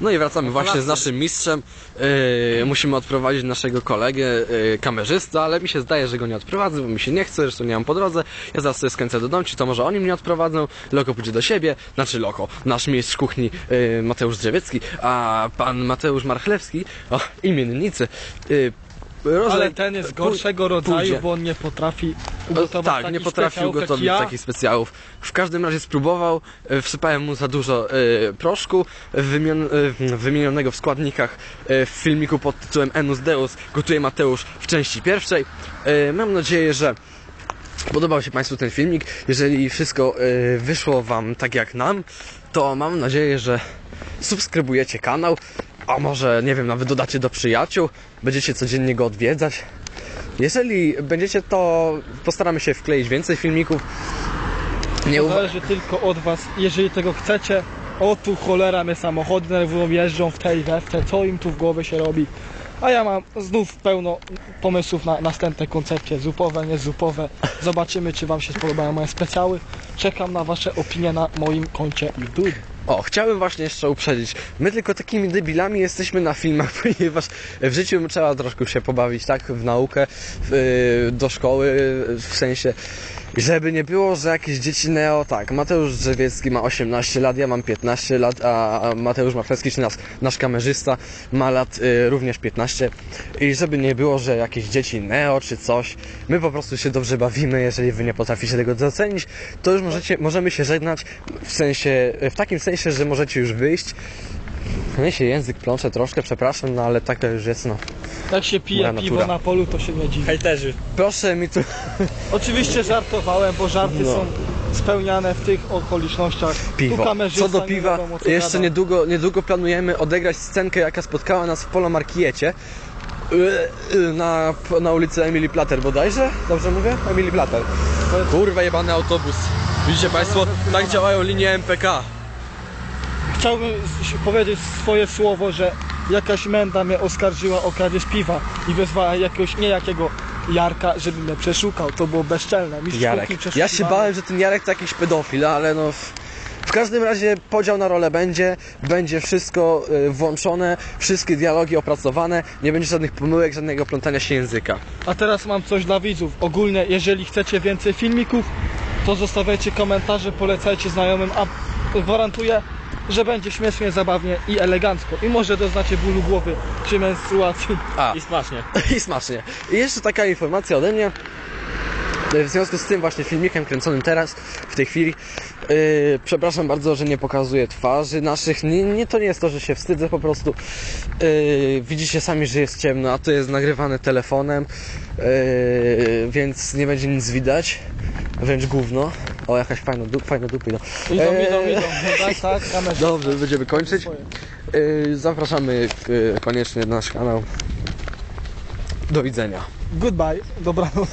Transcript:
No i wracamy właśnie z naszym mistrzem. Yy, musimy odprowadzić naszego kolegę, yy, kamerzystę, ale mi się zdaje, że go nie odprowadzę, bo mi się nie chce, zresztą nie mam po drodze. Ja zaraz sobie skręcę do domu, czy to może oni mnie odprowadzą. Loko pójdzie do siebie, znaczy Loko, nasz mistrz kuchni yy, Mateusz Drzewiecki, a pan Mateusz Marchlewski, o, imiennicy, yy, Ale ten jest gorszego rodzaju, pójdzie. bo on nie potrafi ugotować tak, nie takich potrafił specjałów jak gotować ja. takich specjałów. W każdym razie spróbował, e, wsypałem mu za dużo e, proszku wymion, e, wymienionego w składnikach e, w filmiku pod tytułem Enus Deus gotuje Mateusz w części pierwszej. Mam nadzieję, że podobał się Państwu ten filmik. Jeżeli wszystko wyszło Wam tak jak nam, to mam nadzieję, że subskrybujecie kanał, a może, nie wiem, nawet dodacie do przyjaciół, będziecie codziennie go odwiedzać. Jeżeli będziecie, to postaramy się wkleić więcej filmików. Nie To zależy tylko od was, jeżeli tego chcecie. O tu cholera mnie samochody nerwują, jeżdżą w tej we w te, co im tu w głowie się robi. A ja mam znów pełno pomysłów na następne koncepcje, zupowe, niezupowe. Zobaczymy, czy wam się spodobają moje specjały. Czekam na wasze opinie na moim koncie YouTube. O, chciałem właśnie jeszcze uprzedzić. My tylko takimi debilami jesteśmy na filmach, ponieważ w życiu trzeba troszkę się pobawić, tak? W naukę, w, y, do szkoły, w sensie, żeby nie było, że jakieś dzieci neo, tak, Mateusz Drzewiecki ma 18 lat, ja mam 15 lat, a Mateusz Machlewski, czy nasz, nasz kamerzysta, ma lat y, również 15. I żeby nie było, że jakieś dzieci neo, czy coś, my po prostu się dobrze bawimy, jeżeli wy nie potraficie tego docenić, to już możecie, możemy się żegnać w sensie, w takim sensie, że możecie już wyjść. Mnie się język plącze troszkę, przepraszam, no ale taka już jest, no. Jak się pije Moja piwo natura. na polu, to się nie dziwi. Hejterzy. Proszę mi tu... Oczywiście żartowałem, bo żarty No. są spełniane w tych okolicznościach. Tu Piwo. kamerzysta Co do nie piwa, wiadomo, co jeszcze gada. niedługo, niedługo planujemy odegrać scenkę, jaka spotkała nas w Polo Markiecie. y, y, Na, na ulicy Emily Plater bodajże? Dobrze mówię? Emily Plater. Kurwa jebany autobus. Widzicie Państwo, tak działają linie MPK. Chciałbym powiedzieć swoje słowo, że jakaś menda mnie oskarżyła o kradzież piwa i wezwała jakiegoś niejakiego Jarka, żeby mnie przeszukał. To było bezczelne. Mistrz Jarek. Ja się bałem, że ten Jarek to jakiś pedofil, ale no... w- W każdym razie podział na rolę będzie, będzie wszystko y, włączone, wszystkie dialogi opracowane, nie będzie żadnych pomyłek, żadnego plątania się języka. A teraz mam coś dla widzów. Ogólnie, jeżeli chcecie więcej filmików, to zostawiajcie komentarze, polecajcie znajomym, a gwarantuję, że będzie śmiesznie, zabawnie i elegancko. I może doznacie bólu głowy przy menstruacji. A, I smacznie. I smacznie. I jeszcze taka informacja ode mnie. W związku z tym właśnie filmikiem kręconym teraz, w tej chwili, yy, przepraszam bardzo, że nie pokazuję twarzy naszych. Nie, nie to nie jest to, że się wstydzę, po prostu yy, widzicie sami, że jest ciemno, a to jest nagrywane telefonem, yy, więc nie będzie nic widać. Wręcz gówno. O, jakaś fajna, du- fajne dupy. No. Idą, Eee, idą, idą. Tak, tak, kamerze. Dobrze, będziemy kończyć. Yy, zapraszamy yy, koniecznie na nasz kanał. Do widzenia. Goodbye, dobranoc.